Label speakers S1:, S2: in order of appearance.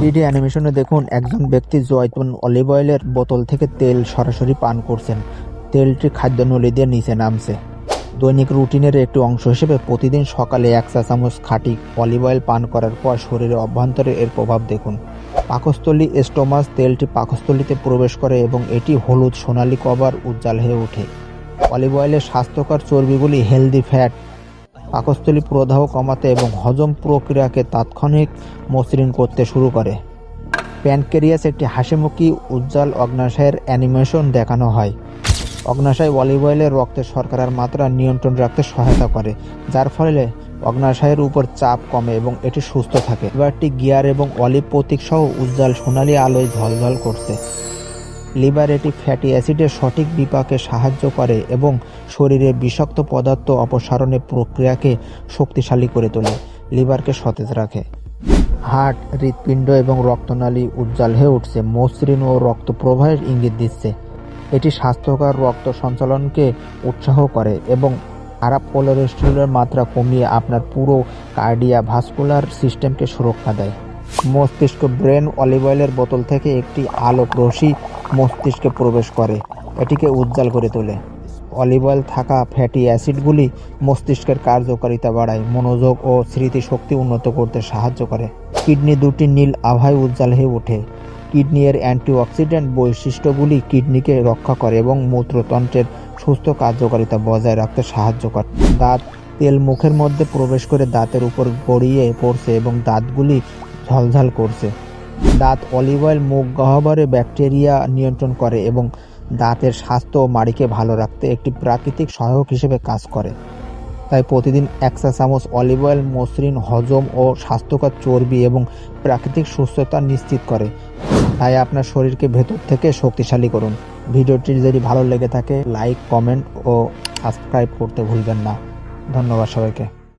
S1: Three D অ্যানিমেশনে দেখুন একজন ব্যক্তি জয়তুন অলিভ অয়েলের বোতল থেকে তেল সরাসরি পান করছেন। তেলটি খাদ্য নলি দিয়ে নিচে নামছে। দৈনিক রুটিনের একটি অংশ হিসেবে প্রতিদিন সকালে এক চা চামচ খাঁটি অলিভ অয়েল পান করার পর শরীরে অভ্যন্তরে এর প্রভাব দেখুন। পাকস্থলী স্টোমাস তেলটি পাকস্থলীতে প্রবেশ করে এবং এটি হলুদ সোনালী কভার উজ্জ্বল হয়ে ওঠে। অলিভ অয়েলের স্বাস্থ্যকর চর্বিগুলি হেলদি ফ্যাট পাকস্থলী প্রদাহ কমাতে এবং হজম প্রক্রিয়াকে তাৎক্ষণিক মসৃণ করতে শুরু করে। প্যানকেরিয়াস একটি হাসিমুখী, উজ্জ্বল অগ্নাশয়ের অ্যানিমেশন দেখানো হয়। অগ্নাশয় অলিভ রক্তের শর্করার মাত্রা নিয়ন্ত্রণ রাখতে সহায়তা করে, যার ফলে অগ্নাশয়ের উপর চাপ কমে এবং এটি সুস্থ থাকে। লিভারটি গিয়ার এবং অলিভ প্রতীক সহ উজ্জ্বল সোনালী আলোয় ঝলঝল করছে। লিভার এটি ফ্যাটি অ্যাসিডের সঠিক বিপাকে সাহায্য করে এবং শরীরে বিষাক্ত পদার্থ অপসারণের প্রক্রিয়াকে শক্তিশালী করে তোলে, লিভারকে সতেজ রাখে। হার্ট, হৃৎপিণ্ড এবং রক্তনালী উজ্জ্বল হয়ে উঠছে, মসৃণ ও রক্ত প্রবাহের ইঙ্গিত দিচ্ছে। এটি স্বাস্থ্যকর রক্ত সঞ্চালনকে উৎসাহ করে এবং খারাপ কোলেস্টেরলের মাত্রা কমিয়ে আপনার পুরো কার্ডিয়া ভাস্কুলার সিস্টেমকে সুরক্ষা দেয়। মস্তিষ্ক ব্রেন অলিভ অয়েলের বোতল থেকে একটি আলোক রশ্মি মস্তিষ্কে প্রবেশ করে। এটিকে উজ্জ্বল করে তোলে। অলিভ অয়েল থাকা ফ্যাটি অ্যাসিডগুলি মস্তিষ্কের কার্যকারিতা বাড়ায়, মনোযোগ ও স্মৃতিশক্তি উন্নত করতে সাহায্য করে। কিডনি দুটি নীল আভায় উজ্জ্বল হয়ে ওঠে। কিডনি এর অ্যান্টিঅক্সিডেন্ট বৈশিষ্ট্যগুলি কিডনিকে রক্ষা করে এবং মূত্রতন্ত্রের সুস্থ কার্যকারিতা বজায় রাখতে সাহায্য করে। দাঁত তেল মুখের মধ্যে প্রবেশ করে দাঁতের উপর গড়িয়ে পড়ছে এবং দাঁতগুলি ঝলঝল করছে। দাঁত অলিভ অয়েল মুখ গহ্বরে ব্যাকটেরিয়া নিয়ন্ত্রণ করে এবং দাঁতের স্বাস্থ্য ও মাড়িকে ভালো রাখতে একটি প্রাকৃতিক সহায়ক হিসেবে কাজ করে। তাই প্রতিদিন এক চা চামচ অলিভ অয়েল, মসৃণ হজম ও স্বাস্থ্যকর চর্বি এবং প্রাকৃতিক সুস্থতা নিশ্চিত করে। তাই আপনার শরীরকে ভেতর থেকে শক্তিশালী করুন। ভিডিওটি যদি ভালো লেগে থাকে, লাইক, কমেন্ট ও সাবস্ক্রাইব করতে ভুলবেন না। ধন্যবাদ সবাইকে।